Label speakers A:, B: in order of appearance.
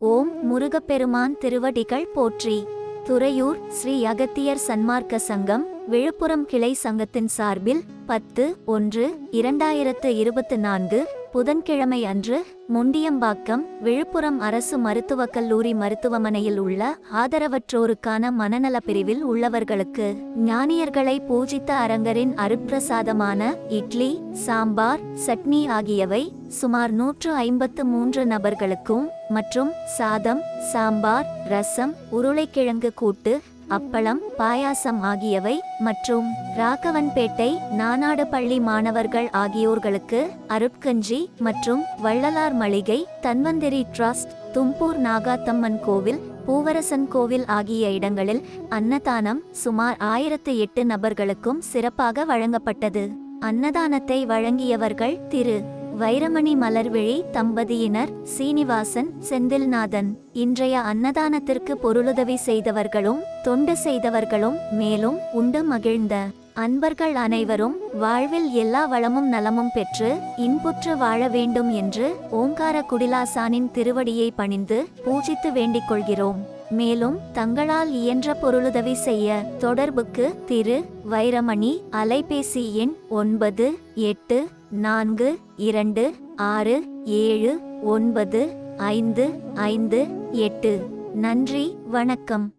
A: ஓம் முருகப்பெருமான் திருவடிகள் போற்றி. துறையூர் ஸ்ரீ அகத்தியர் சன்மார்க்க சங்கம் விழுப்புரம் கிளை சங்கத்தின் சார்பில் பத்து ஒன்று இரண்டாயிரத்து இருபத்து நான்கு புதன்கிழமை அன்று முண்டியம்பாக்கம் விழுப்புரம் அரசு மருத்துவக் கல்லூரி மருத்துவமனையில் உள்ள ஆதரவற்றோருக்கான மனநலப் பிரிவில் உள்ளவர்களுக்கு ஞானியர்களை பூஜித்த அரங்கரின் அருப்பிரசாதமான இட்லி சாம்பார் சட்னி ஆகியவை சுமார் நூற்று ஐம்பத்து மூன்று நபர்களுக்கும் மற்றும் சாதம் சாம்பார் ரசம் உருளைக்கிழங்கு கூட்டு அப்பளம் பாயாசம் ஆகியவை மற்றும் ராகவன்பேட்டை நானாடு பள்ளி மாணவர்கள் ஆகியோர்களுக்கு அருட்கஞ்சி மற்றும் வள்ளலார் மளிகை தன்வந்திரி ட்ரஸ்ட் தும்பூர் நாகாத்தம்மன் கோவில் பூவரசன் கோவில் ஆகிய இடங்களில் அன்னதானம் சுமார் ஆயிரத்து எட்டு நபர்களுக்கும் சிறப்பாக வழங்கப்பட்டது. அன்னதானத்தை வழங்கியவர்கள் திரு. வைரமணி மலர்விழி தம்பதியினர் சீனிவாசன் செந்தில்நாதன் இன்றைய அன்னதானத்திற்கு பொருளுதவி செய்தவர்களும் தொண்டு செய்தவர்களும் மேலும் உண்டு மகிழ்ந்த அன்பர்கள் அனைவரும் வாழ்வில் எல்லா வளமும் நலமும் பெற்று இன்புற்று வாழ வேண்டும் என்று ஓங்கார குடிலாசானின் திருவடியை பணிந்து பூஜித்து வேண்டிக் கொள்கிறோம். மேலும் தங்களால் இயன்ற பொருளுதவி செய்ய தொடர்புக்கு திரு. வைரமணி அலைபேசி எண் ஒன்பது எட்டு நான்கு இரண்டு ஆறு ஏழு ஒன்பது ஐந்து ஐந்து எட்டு. நன்றி வணக்கம்.